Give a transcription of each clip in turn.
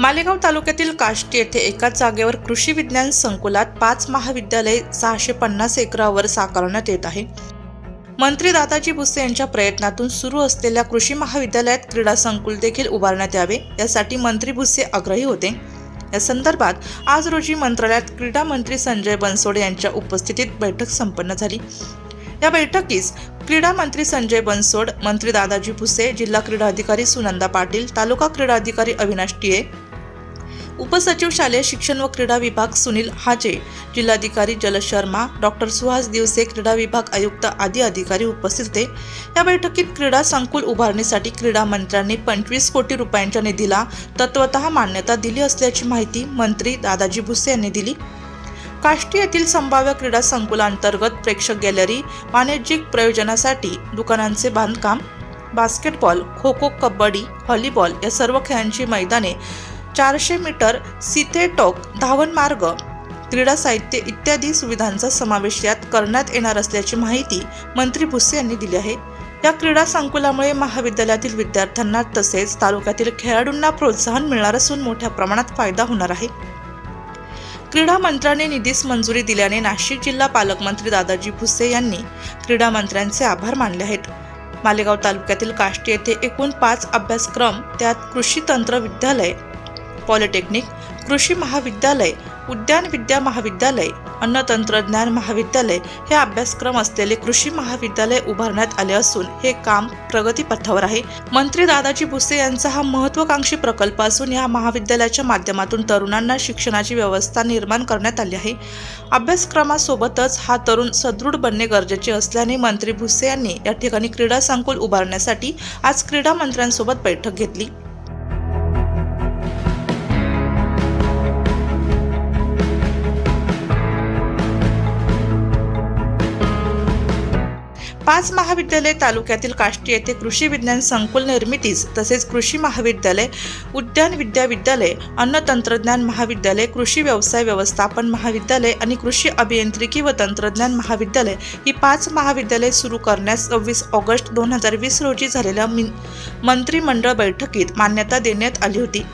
मालेगाव तालुक्यातील काष्टी येथे एकाच जागेवर कृषी विज्ञान संकुलात पाच महाविद्यालय सहाशे पन्नास एकरावर साकारण्यात येत आहे. मंत्री दादाजी भुसे यांच्या प्रयत्नातून सुरू असलेल्या कृषी महाविद्यालयात क्रीडा संकुल देखील उभारण्यात यावे यासाठी मंत्री भुसे आग्रही होते. या संदर्भात आज रोजी मंत्रालयात क्रीडा मंत्री संजय बनसोडे यांच्या उपस्थितीत बैठक संपन्न झाली. या बैठकीस क्रीडा मंत्री संजय बनसोड मंत्री दादाजी भुसे जिल्हा क्रीडा अधिकारी सुनंदा पाटील तालुका क्रीडा अधिकारी अविनाश टिये उपसचिव शालेय शिक्षण व क्रीडा विभाग सुनील हाजे जिल्हाधिकारी जल शर्मा डॉक्टर सुहास दिवसे क्रीडा विभाग आयुक्त आदी अधिकारी उपस्थित होते. या बैठकीत क्रीडा संकुल उभारणीसाठी क्रीडा मंत्र्यांनी पंचवीस कोटी रुपयांच्या निधीला तत्वत मान्यता दिली असल्याची माहिती मंत्री दादाजी भुसे यांनी दिली. काष्टी येथील संभाव्य क्रीडा संकुलांतर्गत प्रेक्षक गॅलरी वाणिज्यिक प्रयोजनासाठी दुकानांचे बांधकाम बास्केटबॉल खो खो कबड्डी व्हॉलीबॉल या सर्व खेळांची मैदाने चारशे मीटर सिथेटॉक धावन मार्ग क्रीडा साहित्य इत्यादी सुविधांचा समावेश यात करण्यात येणार असल्याची माहिती मंत्री भुसे यांनी दिली आहे. या क्रीडा संकुलामुळे महाविद्यालयातील विद्यार्थ्यांना तसेच तालुक्यातील खेळाडूंना प्रोत्साहन मिळणार असून मोठ्या प्रमाणात फायदा होणार आहे. क्रीडा मंत्र्यांनी निधीस मंजुरी दिल्याने नाशिक जिल्हा पालकमंत्री दादाजी भुसे यांनी क्रीडा मंत्र्यांचे आभार मानले आहेत. मालेगाव तालुक्यातील काष्टी येथे एकूण पाच अभ्यासक्रम त्यात कृषी तंत्र विद्यालय पॉलिटेक्निक कृषी महाविद्यालय उद्यान विद्या महाविद्यालय अन्न तंत्रज्ञान महाविद्यालय हे अभ्यासक्रम असलेले कृषी महाविद्यालय उभारण्यात आले असून हे काम प्रगतीपथावर आहे. मंत्री दादाजी भुसे यांचा हा महत्वाकांक्षी प्रकल्प असून या महाविद्यालयाच्या माध्यमातून तरुणांना शिक्षणाची व्यवस्था निर्माण करण्यात आली आहे. अभ्यासक्रमासोबतच हा तरुण सदृढ बनणे गरजेचे असल्याने मंत्री भुसे यांनी या ठिकाणी क्रीडा संकुल उभारण्यासाठी आज क्रीडा मंत्र्यांसोबत बैठक घेतली. पाच महाविद्यालय तालुक्यातील काष्टी येथे कृषी विज्ञान संकुल निर्मितीस तसेच कृषी महाविद्यालय उद्यान विद्या विद्यालय अन्न तंत्रज्ञान महाविद्यालय कृषी व्यवसाय व्यवस्थापन महाविद्यालय आणि कृषी अभियांत्रिकी व तंत्रज्ञान महाविद्यालय ही पाच महाविद्यालय सुरू करण्यास सव्वीस ऑगस्ट दोन हजार वीस रोजी झालेल्या मंत्रिमंडळ बैठकीत मान्यता देण्यात आली होती.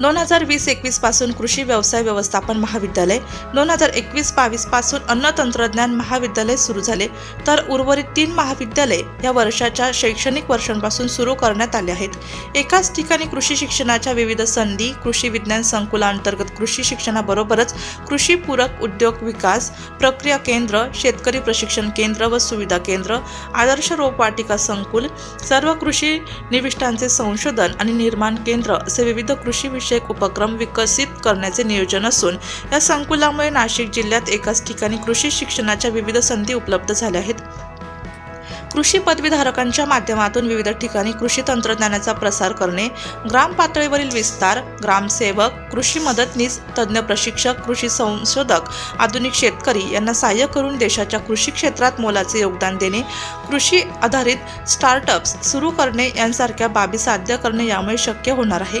दोन हजार वीस एकवीसपासून कृषी व्यवसाय व्यवस्थापन महाविद्यालय दोन हजार एकवीस बावीसपासून अन्न तंत्रज्ञान महाविद्यालय सुरू झाले. तर उर्वरित तीन महाविद्यालय या वर्षाच्या शैक्षणिक वर्षांपासून सुरू करण्यात आले आहेत. एकाच ठिकाणी कृषी शिक्षणाच्या विविध संधी कृषी विज्ञान संकुलाअंतर्गत कृषी शिक्षणाबरोबरच कृषी पूरक उद्योग विकास प्रक्रिया केंद्र शेतकरी प्रशिक्षण केंद्र व सुविधा केंद्र आदर्श रोपवाटिका संकुल सर्व कृषी निविष्ठांचे संशोधन आणि निर्माण केंद्र असे विविध कृषी विषय विषयक उपक्रम विकसित करण्याचे नियोजन असून या संकुलामुळे नाशिक जिल्ह्यात एकाच ठिकाणी कृषी शिक्षणाच्या विविध संधी उपलब्ध झाल्या आहेत. कृषी पदवीधारकांच्या माध्यमातून विविध ठिकाणी कृषी तंत्रज्ञानाचा प्रसार करणे ग्राम पातळीवरील विस्तार ग्रामसेवक कृषी मदतनीस तज्ज्ञ प्रशिक्षक कृषी संशोधक आधुनिक शेतकरी यांना सहाय्य करून देशाच्या कृषी क्षेत्रात मोलाचे योगदान देणे कृषी आधारित स्टार्टअप्स सुरू करणे यांसारख्या बाबी साध्य करणे यामुळे शक्य होणार आहे.